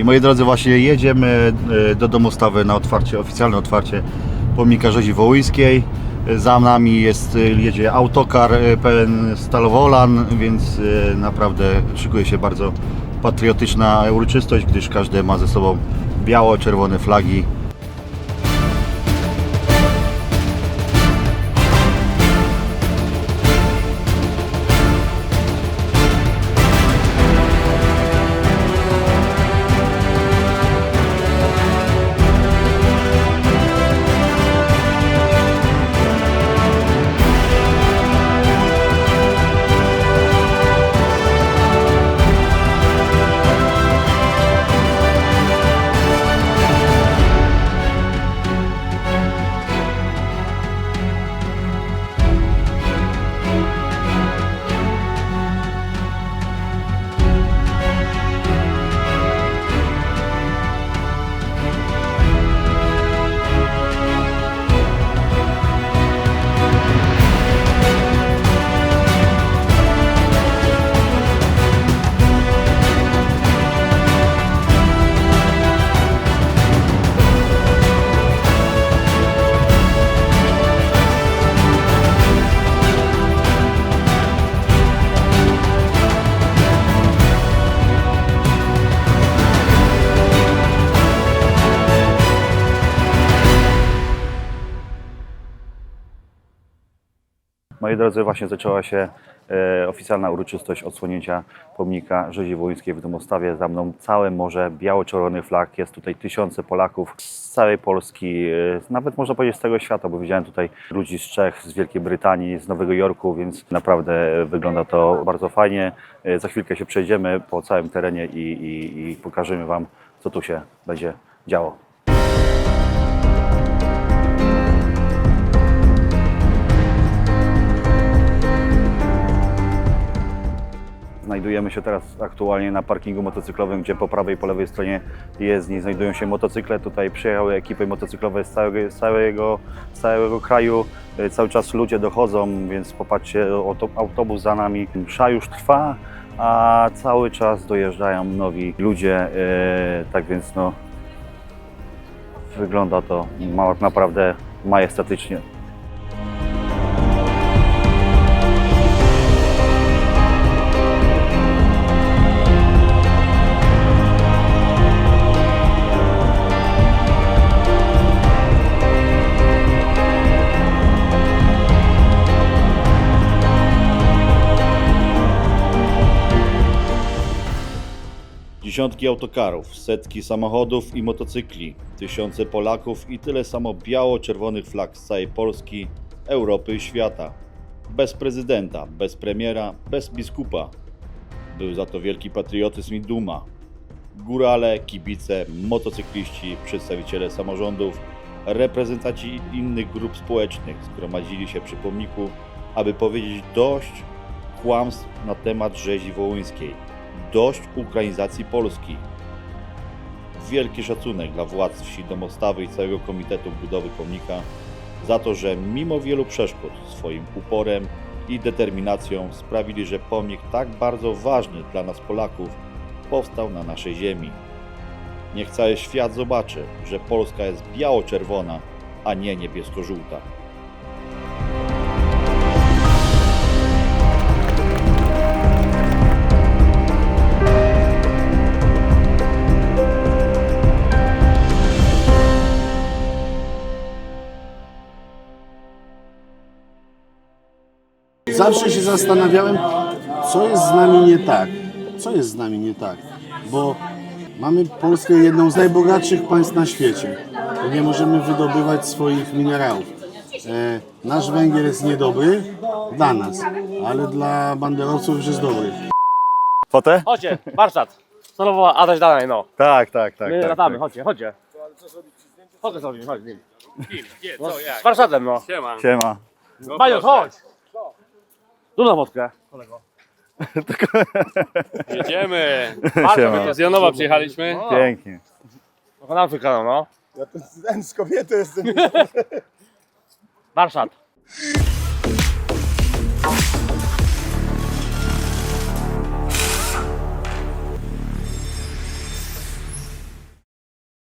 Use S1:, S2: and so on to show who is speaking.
S1: I moi drodzy, właśnie jedziemy e, do domostawy na otwarcie, oficjalne otwarcie pomnika Rzezi Wołyńskiej. Za nami jest, e, jedzie autokar e, pełen stalowolan, więc naprawdę szykuje się bardzo patriotyczna uroczystość, gdyż każdy ma ze sobą biało-czerwone flagi. Moi drodzy, właśnie zaczęła się e, oficjalna uroczystość odsłonięcia pomnika Rzezi Wołyńskiej w Domostawie. Za mną całe morze biało-czerwonych flag. Jest tutaj tysiące Polaków z całej Polski, e, nawet można powiedzieć z całego świata, bo widziałem tutaj ludzi z Czech, z Wielkiej Brytanii, z Nowego Jorku, więc naprawdę wygląda to bardzo fajnie. E, za chwilkę się przejdziemy po całym terenie i, i, i pokażemy Wam, co tu się będzie działo. Znajdujemy się teraz aktualnie na parkingu motocyklowym, gdzie po prawej i po lewej stronie jezdni znajdują się motocykle. Tutaj przyjechały ekipy motocyklowe z całego, całego, całego kraju. E, Cały czas ludzie dochodzą, więc popatrzcie, oto autobus za nami. Msza już trwa, a cały czas dojeżdżają nowi ludzie. e, Tak więc no, wygląda to naprawdę majestatycznie. Dziesiątki autokarów, setki samochodów i motocykli, tysiące Polaków i tyle samo biało-czerwonych flag z całej Polski, Europy i świata. Bez prezydenta, bez premiera, bez biskupa. Był za to wielki patriotyzm i duma. Górale, kibice, motocykliści, przedstawiciele samorządów, reprezentanci innych grup społecznych zgromadzili się przy pomniku, aby powiedzieć dość kłamstw na temat rzezi wołyńskiej dość ukrainizacji Polski. Wielki szacunek dla władz wsi Domostawy i całego Komitetu Budowy Pomnika za to, że mimo wielu przeszkód swoim uporem i determinacją sprawili, że pomnik tak bardzo ważny dla nas Polaków powstał na naszej ziemi. Niech cały świat zobaczy, że Polska jest biało-czerwona, a nie niebiesko-żółta.
S2: Zawsze się zastanawiałem, co jest z nami nie tak. Co jest z nami nie tak? Bo mamy Polskę jedną z najbogatszych państw na świecie. i Nie możemy wydobywać swoich minerałów. E, nasz węgiel jest niedobry dla nas, ale dla banderowców już jest dobry.
S1: Fotę?
S3: Chodźcie, warsztat. Stanowa Adaś dalej, no.
S1: Tak, tak, tak.
S3: My
S1: tak,
S3: latamy,
S1: tak.
S3: chodźcie, chodźcie. Chodź zrobimy, chodź z nim.
S4: Gdzie,
S3: No,
S4: co, jak?
S3: z warsztatem, no.
S4: Siema.
S1: Siema.
S4: No proszę.
S3: chodź. Tu na motkę, kolego.
S4: Jedziemy.
S1: Siema.
S4: Z Janowa przyjechaliśmy.
S3: No.
S1: Pięknie.
S3: Oglądam twój kanał, no.
S5: Ja ten z kobiety jestem.
S3: Warsztat.